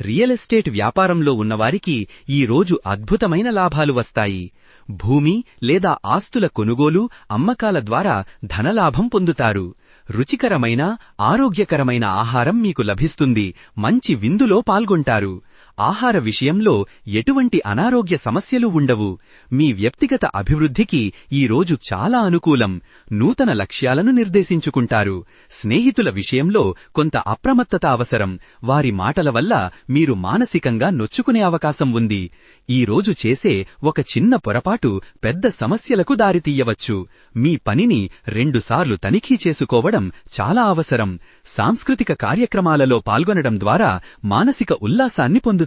Real estate వ్యాపారంలో ఉన్నవారికి ఈ రోజు అద్భుతమైన లాభాలు వస్తాయి. భూమి లేదా ఆస్తుల కొనుగోలు అమ్మకాల ద్వారా ధనలాభం పొందుతారు. రుచికరమైన ఆరోగ్యకరమైన ఆహారం మీకు లభిస్తుంది. మంచి విందులో పాల్గొంటారు. ఆహార విషయంలో ఎటువంటి అనారోగ్య సమస్యలు ఉండవు. మీ వ్యక్తిగత అభివృద్ధికి ఈ రోజు చాలా అనుకూలం. నూతన లక్ష్యాలను నిర్దేశించుకుంటారు. స్నేహితుల విషయంలో కొంత అప్రమత్తత అవసరం. వారి మాటల వల్ల మీరు మానసికంగా నొచ్చుకునే అవకాశం ఉంది. ఈ రోజు చేసే ఒక చిన్న పొరపాటు పెద్ద సమస్యలకు దారితీయవచ్చు. మీ పనిని రెండుసార్లు తనిఖీ చేసుకోవడం చాలా అవసరం. సాంస్కృతిక కార్యక్రమాలలో పాల్గొనడం ద్వారా మానసిక ఉల్లాసాన్ని పొందుతారు.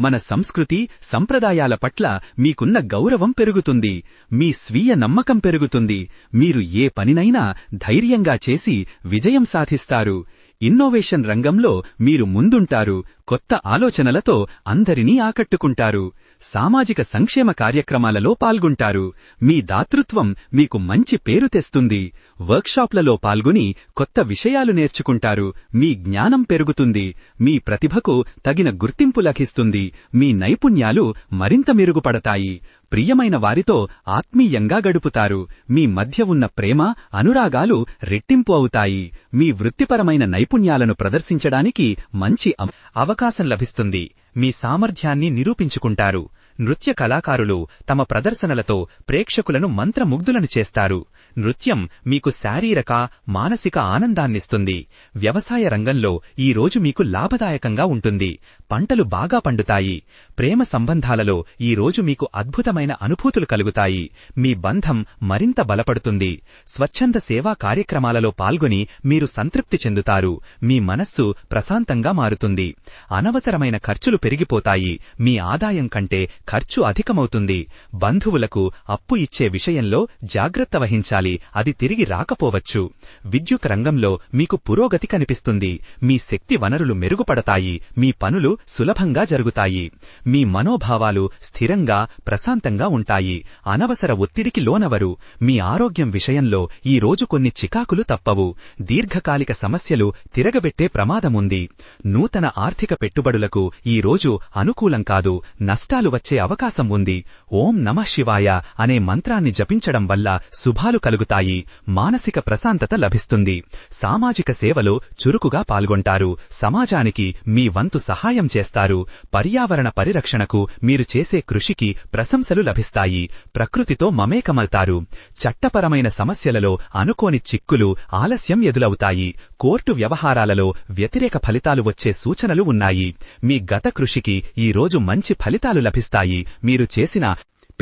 మన సంస్కృతి సంప్రదాయాల పట్ల మీకున్న గౌరవం పెరుగుతుంది. మీ స్వీయ నమ్మకం పెరుగుతుంది. మీరు ఏ పనినైనా ధైర్యంగా చేసి విజయం సాధిస్తారు. ఇన్నోవేషన్ రంగంలో మీరు ముందుంటారు. కొత్త ఆలోచనలతో అందరినీ ఆకట్టుకుంటారు. సామాజిక సంక్షేమ కార్యక్రమాలలో పాల్గొంటారు. మీ దాతృత్వం మీకు మంచి పేరు తెస్తుంది. వర్క్షాప్లలో పాల్గొని కొత్త విషయాలు నేర్చుకుంటారు. మీ జ్ఞానం పెరుగుతుంది. మీ ప్రతిభకు తగిన గుర్తింపు లభిస్తుంది. మీ నైపుణ్యాలు మరింత మెరుగుపడతాయి. ప్రియమైన వారితో ఆత్మీయంగా గడుపుతారు. మీ మధ్య ఉన్న ప్రేమ అనురాగాలు రెట్టింపు అవుతాయి. మీ వృత్తిపరమైన నైపుణ్యాలను ప్రదర్శించడానికి మంచి అవకాశం లభిస్తుంది. మీ సామర్థ్యాన్ని నిరూపించుకుంటారు. నృత్య కళాకారులు తమ ప్రదర్శనలతో ప్రేక్షకులను మంత్రముగ్ధులను చేస్తారు. నృత్యం మీకు శారీరక మానసిక ఆనందాన్నిస్తుంది. వ్యవసాయ రంగంలో ఈ రోజు మీకు లాభదాయకంగా ఉంటుంది. పంటలు బాగా పండుతాయి. ప్రేమ సంబంధాలలో ఈ రోజు మీకు అద్భుతమైన అనుభూతులు కలుగుతాయి. మీ బంధం మరింత బలపడుతుంది. స్వచ్ఛంద సేవా కార్యక్రమాలలో పాల్గొని మీరు సంతృప్తి చెందుతారు. మీ మనస్సు ప్రశాంతంగా మారుతుంది. అనవసరమైన ఖర్చులు పెరిగిపోతాయి. మీ ఆదాయం కంటే ఖర్చు అధికమవుతుంది. బంధువులకు అప్పు ఇచ్చే విషయంలో జాగ్రత్త వహించాలి. అది తిరిగి రాకపోవచ్చు. విద్యుత్ రంగంలో మీకు పురోగతి కనిపిస్తుంది. మీ శక్తి వనరులు మెరుగుపడతాయి. మీ పనులు సులభంగా జరుగుతాయి. మీ మనోభావాలు స్థిరంగా ప్రశాంతంగా ఉంటాయి. అనవసర ఒత్తిడికి లోనవరు. మీ ఆరోగ్యం విషయంలో ఈ రోజు కొన్ని చికాకులు తప్పవు. దీర్ఘకాలిక సమస్యలు తిరగబెట్టే ప్రమాదముంది. నూతన ఆర్థిక పెట్టుబడులకు ఈ రోజు అనుకూలం కాదు. నష్టాలు వచ్చే అవకాశం ఉంది. ఓం నమః శివాయ అనే మంత్రాన్ని జపించడం వల్ల శుభాలు కలుగుతాయి. మానసిక ప్రశాంతత లభిస్తుంది. సామాజిక సేవలో చురుకుగా పాల్గొంటారు. సమాజానికి మీ వంతు సహాయం చేస్తారు. పర్యావరణ పరిరక్షణకు మీరు చేసే కృషికి ప్రశంసలు లభిస్తాయి. ప్రకృతితో మమేకమల్తారు చట్టపరమైన సమస్యలలో అనుకోని చిక్కులు ఆలస్యం ఎదులవుతాయి. కోర్టు వ్యవహారాలలో వ్యతిరేక ఫలితాలు వచ్చే సూచనలు ఉన్నాయి. మీ గత కృషికి ఈ రోజు మంచి ఫలితాలు లభిస్తాయి. ఉంటాయి. మీరు చేసిన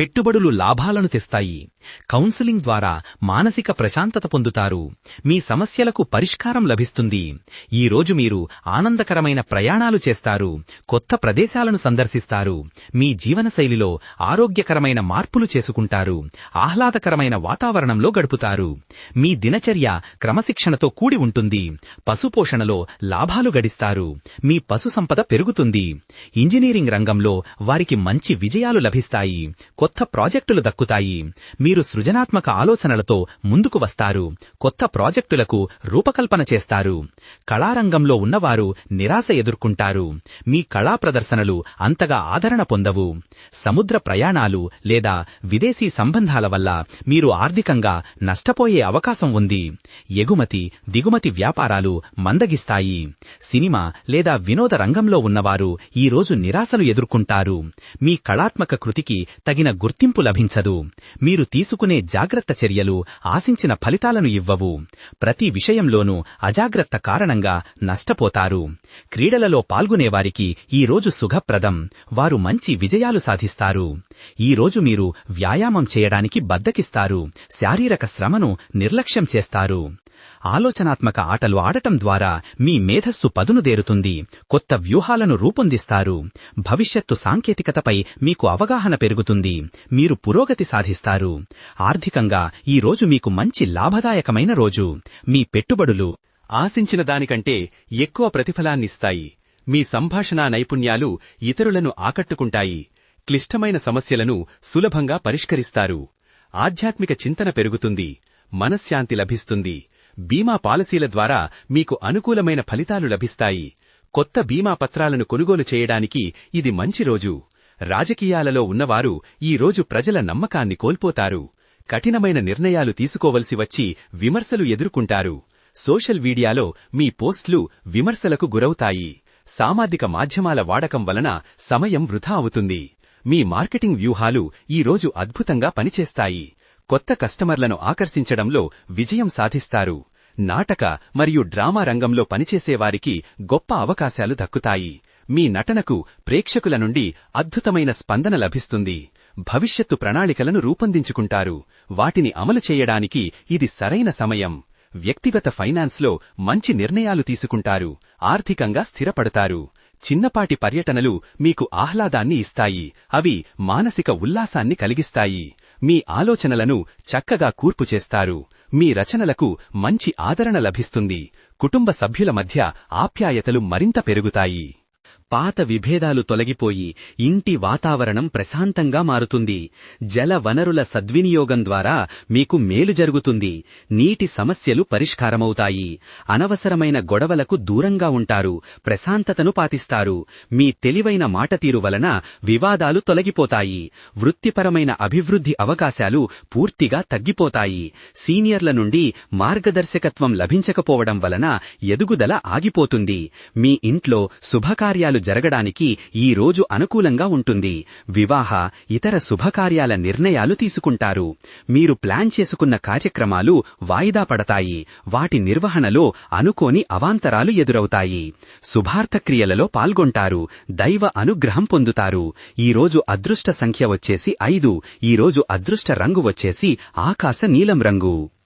పెట్టుబడులు లాభాలను తెస్తాయి. కౌన్సిలింగ్ ద్వారా మానసిక ప్రశాంతత పొందుతారు. మీ సమస్యలకు పరిష్కారం లభిస్తుంది. ఈ రోజు మీరు ఆనందకరమైన ప్రయాణాలు చేస్తారు. కొత్త ప్రదేశాలను సందర్శిస్తారు. మీ జీవనశైలిలో ఆరోగ్యకరమైన మార్పులు చేసుకుంటారు. ఆహ్లాదకరమైన వాతావరణంలో గడుపుతారు. మీ దినచర్య క్రమశిక్షణతో కూడి ఉంటుంది. పశుపోషణలో లాభాలు గడిస్తారు. మీ పశు సంపద పెరుగుతుంది. ఇంజనీరింగ్ రంగంలో వారికి మంచి విజయాలు లభిస్తాయి. కొత్త కొత్త ప్రాజెక్టులు దక్కుతాయి. మీరు సృజనాత్మక ఆలోచనలతో ముందుకు వస్తారు. కొత్త ప్రాజెక్టులకు రూపకల్పన చేస్తారు. కళారంగంలో ఉన్నవారు నిరాశ ఎదుర్కొంటారు. మీ కళా ప్రదర్శనలు అంతగా ఆదరణ పొందవు. సముద్ర ప్రయాణాలు లేదా విదేశీ సంబంధాల వల్ల మీరు ఆర్థికంగా నష్టపోయే అవకాశం ఉంది. ఎగుమతి దిగుమతి వ్యాపారాలు మందగిస్తాయి. సినిమా లేదా వినోద రంగంలో ఉన్నవారు ఈ రోజు నిరాశలు ఎదుర్కొంటారు. మీ కళాత్మక కృతికి తగిన గుర్తింపు లభించదు. మీరు తీసుకునే జాగ్రత్త చర్యలు ఆశించిన ఫలితాలను ఇవ్వవు. ప్రతి విషయంలోనూ అజాగ్రత్త కారణంగా నష్టపోతారు. క్రీడలలో పాల్గొనేవారికి ఈ రోజు సుఖప్రదం. వారు మంచి విజయాలు సాధిస్తారు. ఈ రోజు మీరు వ్యాయామం చేయడానికి బద్దకిస్తారు శారీరక శ్రమను నిర్లక్ష్యం చేస్తారు. ఆలోచనాత్మక ఆటలు ఆడటం ద్వారా మీ మేధస్సు పదునుదేరుతుంది కొత్త వ్యూహాలను రూపొందిస్తారు భవిష్యత్తు సాంకేతికతపై మీకు అవగాహన పెరుగుతుంది మీరు పురోగతి సాధిస్తారు. ఆర్థికంగా ఈ రోజు మీకు మంచి లాభదాయకమైన రోజు. మీ పెట్టుబడులు ఆశించిన దానికంటే ఎక్కువ ప్రతిఫలాన్నిస్తాయి. మీ సంభాషణా నైపుణ్యాలు ఇతరులను ఆకట్టుకుంటాయి. క్లిష్టమైన సమస్యలను సులభంగా పరిష్కరిస్తారు. ఆధ్యాత్మిక చింతన పెరుగుతుంది మనశ్శాంతి లభిస్తుంది. బీమా పాలసీల ద్వారా మీకు అనుకూలమైన ఫలితాలు లభిస్తాయి. కొత్త బీమా పత్రాలను కొనుగోలు చేయడానికి ఇది మంచి రోజు. రాజకీయాలలో ఉన్నవారు ఈ రోజు ప్రజల నమ్మకాన్ని కోల్పోతారు. కఠినమైన నిర్ణయాలు తీసుకోవలసి వచ్చి విమర్శలు ఎదుర్కొంటారు. సోషల్ మీడియాలో మీ పోస్ట్లు విమర్శలకు గురవుతాయి. సామాజిక మాధ్యమాల వాడకం వలన సమయం వృధా అవుతుంది. మీ మార్కెటింగ్ వ్యూహాలు ఈ రోజు అద్భుతంగా పనిచేస్తాయి. కొత్త కస్టమర్లను ఆకర్షించడంలో విజయం సాధిస్తారు. నాటక మరియు డ్రామా రంగంలో పనిచేసేవారికి గొప్ప అవకాశాలు దక్కుతాయి. మీ నటనకు ప్రేక్షకుల నుండి అద్భుతమైన స్పందన లభిస్తుంది. భవిష్యత్తు ప్రణాళికలను రూపొందించుకుంటారు. వాటిని అమలు చేయడానికి ఇది సరైన సమయం. వ్యక్తిగత ఫైనాన్స్లో మంచి నిర్ణయాలు తీసుకుంటారు. ఆర్థికంగా స్థిరపడతారు. చిన్నపాటి పర్యటనలు మీకు ఆహ్లాదాన్ని ఇస్తాయి. అవి మానసిక ఉల్లాసాన్ని కలిగిస్తాయి. మీ ఆలోచనలను చక్కగా కూర్పు చేస్తారు. మీ రచనలకు మంచి ఆదరణ లభిస్తుంది. కుటుంబ సభ్యుల మధ్య ఆప్యాయతలు మరింత పెరుగుతాయి. పాత విభేదాలు తొలగిపోయి ఇంటి వాతావరణం ప్రశాంతంగా మారుతుంది. జల వనరుల సద్వినియోగం ద్వారా మీకు మేలు జరుగుతుంది. నీటి సమస్యలు పరిష్కారమవుతాయి. అనవసరమైన గొడవలకు దూరంగా ఉంటారు. ప్రశాంతతను పాటిస్తారు. మీ తెలివైన మాటతీరు వలన వివాదాలు తొలగిపోతాయి. వృత్తిపరమైన అభివృద్ధి అవకాశాలు పూర్తిగా తగ్గిపోతాయి. సీనియర్ల నుండి మార్గదర్శకత్వం లభించకపోవడం వలన ఎదుగుదల ఆగిపోతుంది. మీ ఇంట్లో శుభకార్యాలు జరగడానికి ఈ రోజు అనుకూలంగా ఉంటుంది. వివాహ ఇతర శుభకార్యాల నిర్ణయాలు తీసుకుంటారు. మీరు ప్లాన్ చేసుకున్న కార్యక్రమాలు వాయిదా పడతాయి. వాటి నిర్వహణలో అనుకోని అవాంతరాలు ఎదురవుతాయి. శుభార్థక్రియలలో పాల్గొంటారు. దైవ అనుగ్రహం పొందుతారు. ఈరోజు అదృష్ట సంఖ్య వచ్చేసి ఐదు. ఈ రోజు అదృష్ట రంగు వచ్చేసి ఆకాశ నీలం రంగు.